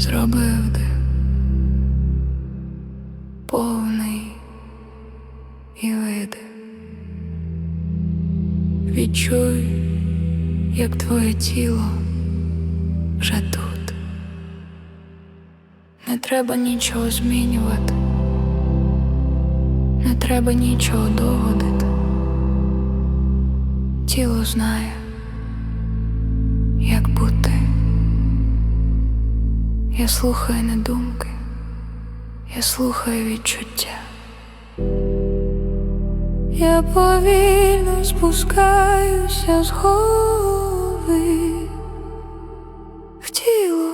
зробив див повний і видив. Відчуй, як твоє тіло вже тут. Не треба нічого змінювати, не треба нічого доводити. Тіло знає, як бути. Я слухаю не думки, я слухаю відчуття. Я повільно спускаюся з голови в тіло,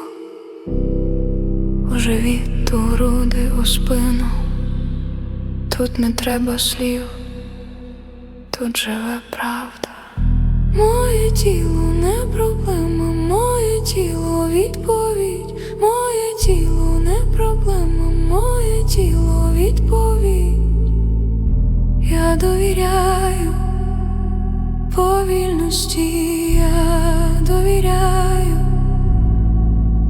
у живіт, у груди, у спину. Тут не треба слів, тут живе правда. Моє тіло не проблема, моє тіло відповідь, проблема, моє тіло відповідь. Я довіряю повільності, я довіряю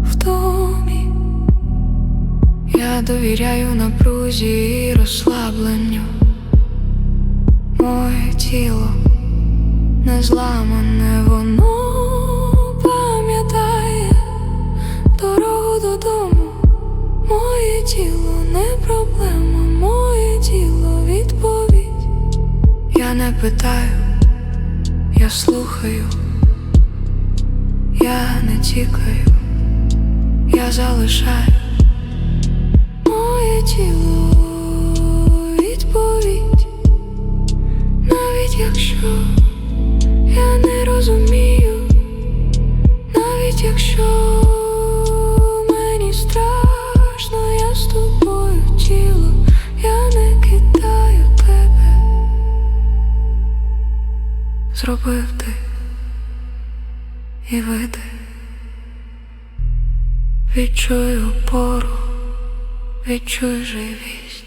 втомі, я довіряю напрузі і розслабленню. Моє тіло не зламане, воно Моє тіло не проблема, моє тіло відповідь. Я не питаю, я слухаю, я не тікаю, я залишаю моє тіло Зробив ти і види. Відчуй опору, відчуй живість.